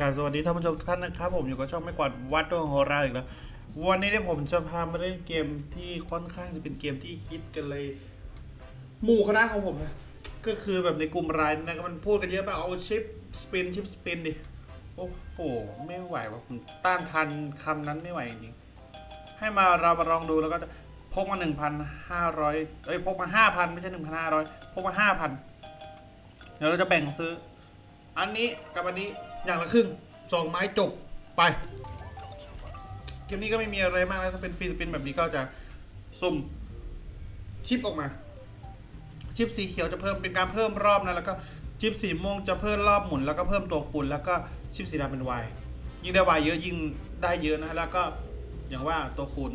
การสวัสดีท่านผู้ชมทุกท่านนะครับ ผมอยู่กับช่องไม่กวาดวัดดวงโหราอีกแล้ว วันนี้เนี่ยผมจะพามาเล่นเกมที่ค่อนข้างจะเป็นเกมที่ฮิตกันเลยหมู่คณะของผมนะก็คือแบบในกลุ่มรายนะก็มันพูดกันเยอะไปเอาชิปสปินชิปสปินดิโอ้โหไม่ไหวว่ะผมต้านทันคำนั้นไม่ไหวจริงให้มาเรามาลองดูแล้วก็จะพกมา 1,500เอ้ยพกมา 5,000 ไม่ใช่ 1,500 พกมา 5,000 เดี๋ยวเราจะแบ่งซื้อ อันนี้กับอันนี้ อย่างละครึ่งสองไม้จบไป เกมนี้ก็ไม่มีอะไรมากแล้วถ้าเป็นฟรีสปินแบบนี้ก็จะสุ่มชิปออกมา ชิปสีเขียวจะเพิ่มเป็นการเพิ่มรอบนะแล้วก็ชิปสีม่วงจะเพิ่มรอบหมุนแล้วก็เพิ่มตัวคูณแล้วก็ชิปสีดำเป็น Y ยิ่งได้ Y เยอะยิ่งได้เยอะนะแล้วก็อย่างว่าตัวคูณ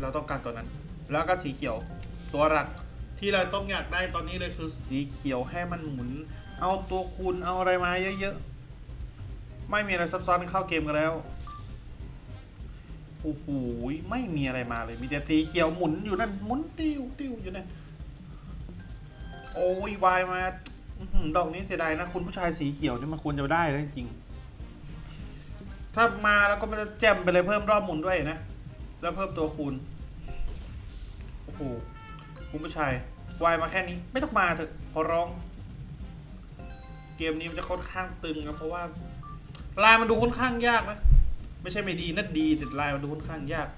เราต้องการตัวนั้น แล้วก็สีเขียวตัวหลักที่เราต้องอยากได้ตอนนี้เลยคือสีเขียวให้มันหมุน เอาตัวคูณเอาอะไรมาเยอะๆ ไม่มีอะไรซับซ้อนเข้าเกมกันแล้วโอ้โหไม่มีอะไรมาเลย มีแต่สีเขียวหมุนอยู่นั่นหมุนติ้วติ้วอยู่นั่นโอ้ยวายมาดอกนี้เสียดายนะคุณผู้ชายสีเขียวนี่มันควรจะได้แล้วจริงๆถ้ามาแล้วก็มันจะแจมไปเลยเพิ่มรอบหมุนด้วยนะ แล้วเพิ่มตัวคูณโอ้โหคุณผู้ชายวายมาแค่นี้ไม่ต้องมาเถอะขอร้อง เกมนี้มันจะค่อนข้างตึงนะเพราะว่า ลายมันดูค่อนข้างยากนะ ไม่ใช่ไม่ดีนะดีแต่ลายมันดูค่อนข้างยาก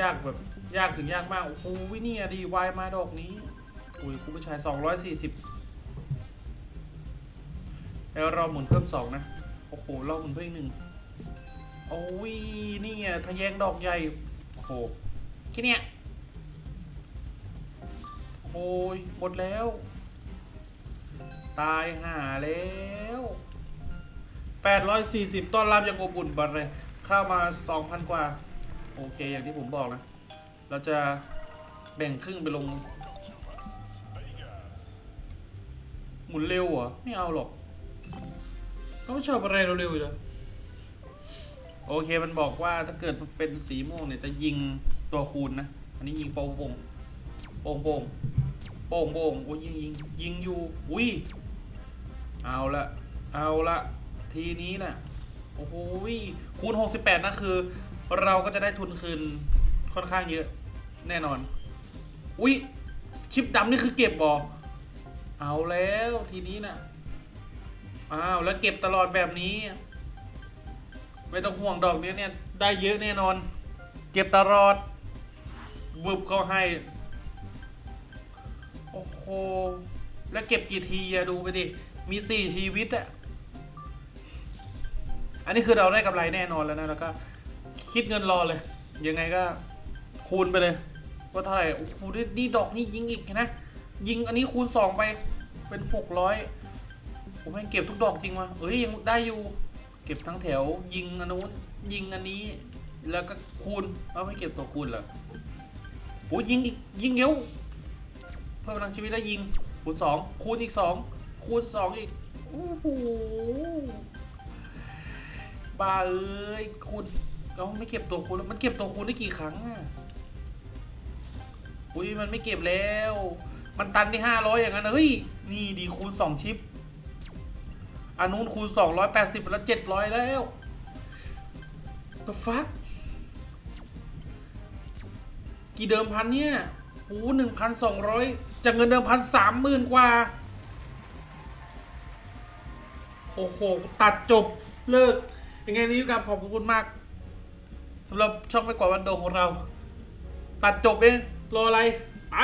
ยากแบบยากถึงยากมาก โอ้โหเนี่ยดีวายมาดอกนี้อุ้ยคุณผู้ชาย 240 แล้วเราหมุนเพิ่ม 2 นะ โอ้โห เราหมุนเพิ่มอีกหนึ่งโอ้ยนี่อะทะแยงดอกใหญ่ โอ้โหแค่เนี้ยโอ้ยหมดแล้ว ตายห่าแล้ว 840 ต้อนรับอย่างอบอุ่นบัดเลยเข้ามา 2,000 กว่า โอเคอย่างที่ผมบอกนะ เราจะแบ่งครึ่งไปลง หมุนเร็วเหรอ ไม่เอาหรอกก็ไม่ชอบอะไรเร็วๆอยู่แล้วโอเคมันบอกว่าถ้าเกิดเป็นสีม่วงเนี่ยจะยิงตัวคูณนะ อันนี้ยิงโป่งโป่งโป่งโป่งโป่งโป่งโอ้ยยิงยิงยิงอยู่ อุ้ยเอาละเอาละ ทีนี้น่ะโอ้โหคูณ 68นะคือ เราก็จะได้ทุนคืนค่อนข้างเยอะ แน่นอน อุ้ยชิปดำนี่คือเก็บบอเอาแล้วทีนี้นะอ้าวแล้วเก็บตลอดแบบนี้ ไม่ต้องห่วงดอกนี้เนี่ยได้เยอะแน่นอน เก็บตลอดบึบเขาให้ โอ้โห แล้วเก็บกี่ทีอะดูไปดิ มีสี่ชีวิตอะ อันนี้คือเราได้กำไรแน่นอนแล้วนะแล้วก็คิดเงินรอเลย ยังไงก็คูณไปเลย ว่าเท่าไหร่โอ้โหนี่ดอกนี่ยิงอีกนะ ยิงอันนี้คูณสองไปเป็นหกร้อยผมให้เก็บทุกดอกจริงวะเอ้ยยังได้อยู่ เก็บทั้งแถว ยิงอันนู้นยิงอันนี้ แล้วก็คูณเอาไม่เก็บตัวคูณเหรอโอ้ยิงอีกยิงเงี้ยวเพิ่มพลังชีวิตแล้วยิงคูณสองคูณอีกสองคูณสองอีกโอ้โห บ้าเอ้ยคูณเราไม่เก็บตัวคูณมันเก็บตัวคูณได้กี่ครั้งอะอุ้ยมันไม่เก็บแล้ว มันตันที่ห้าร้อยอย่างนั้นเฮ้ยนี่ดีคูณสองชิปอันนู้นคูณสองร้อยแปดสิบแล้วเจ็ดร้อยแล้ว the fuck กี่เดิมพันเนี่ยโหหนึ่งพันสองร้อยจากเงินเดิมพันสามหมื่นกว่า โอ้โห ตัดจบเลิก ยังไงนี้กับขอบคุณมากสำหรับช่องไม่กว่าวันโดงของเรา ตัดจบเองรออะไร ไป